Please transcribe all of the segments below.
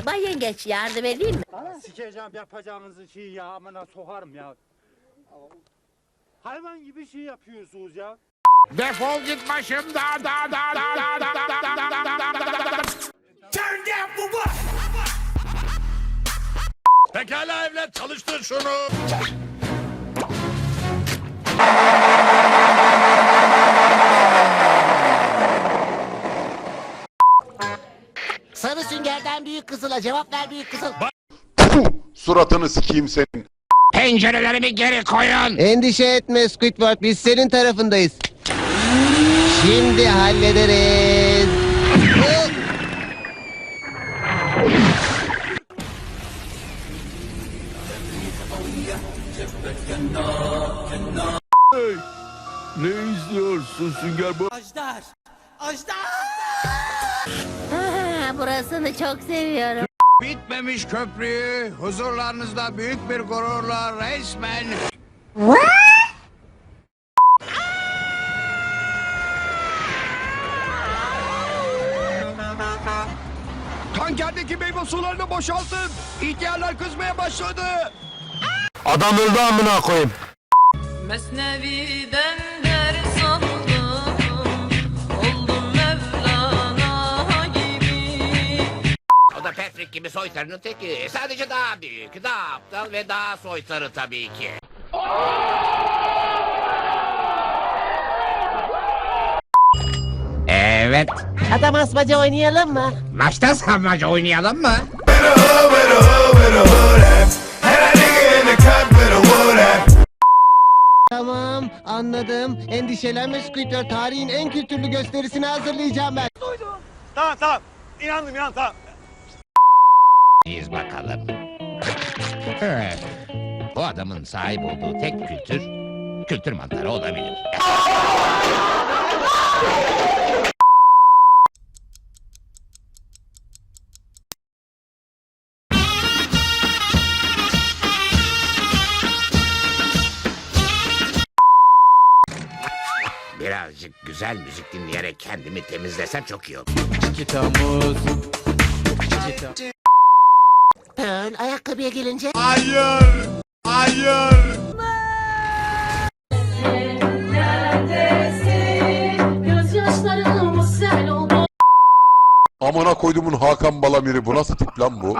Bay, bay yengeç yardım edeyim mi? Sikeceğim yapacağınızı şey ya amına sokarım ya. Hayvan gibi şey yapıyorsunuz ya. Defol git başımdan. Da, da, da, da, da, da, da, da, da, da, da, da. Turn down for what? Pekala evlat çalıştır şunu. Süngerden büyük kızıla cevap ver büyük kızıl. Suratını sikeyim senin. Pencerelerimi geri koyun. Endişe etme Squidward biz senin tarafındayız. Şimdi hallederiz. Ne izliyorsun Sünger bu? Ha, burasını çok seviyorum. Bitmemiş köprüyü huzurlarınızda büyük bir gururla resmen... Tankerdeki meyve sularını boşaltın. İhtiyarlar kızmaya başladı. Adam öldü amına koyayım. Mesnevi'den Patrick gibi soytarının teki. Sadece daha büyük, daha aptal ve daha soytarı tabii ki. Evet. Adam asmaca oynayalım mı? Maçta savmaca oynayalım mı? Tamam anladım. Endişelenme Squidward tarihin en kültürlü gösterisini hazırlayacağım ben. Tamam tamam. İnandım inan tamam. İyiyiz bakalım. Evet. Bu adamın sahip olduğu tek kültür, kültür mantarı olabilir. Birazcık güzel müzik dinleyerek kendimi temizlesem çok iyi olur. Pearl ayakkabıya gelince sel oldu Amına koydumun Hakan Balamir'i bu nasıl tip lan bu?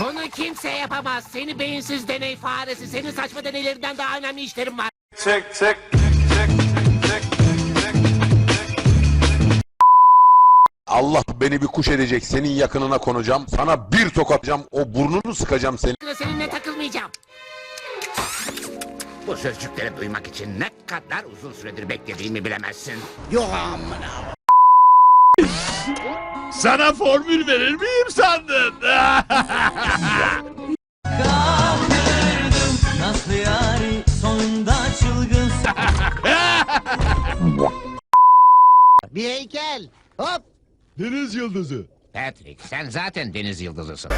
Bunu kimse yapamaz. Seni beyinsiz deney faresi. Senin saçma deneylerinden daha önemli işlerim var. Allah beni bir kuş edecek senin yakınına konacağım. Sana bir tokatacağım o burnunu sıkacağım senin. Seninle takılmayacağım. Bu sözcükleri duymak için ne kadar uzun süredir beklediğimi bilemezsin. Sana formül verir miyim sandın? Nasıl yari sonunda çılgın Bir heykel. Hop. Deniz yıldızı. Patrick sen zaten deniz yıldızısın.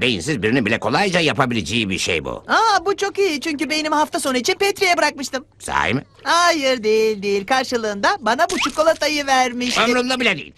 Beyinsiz birinin bile kolayca yapabileceği bir şey bu. Aa bu çok iyi çünkü beynimi hafta sonu için Petri'ye bırakmıştım. Sahi mi? Hayır değil değil karşılığında bana bu çikolatayı vermişti. Ömrümde bile değil.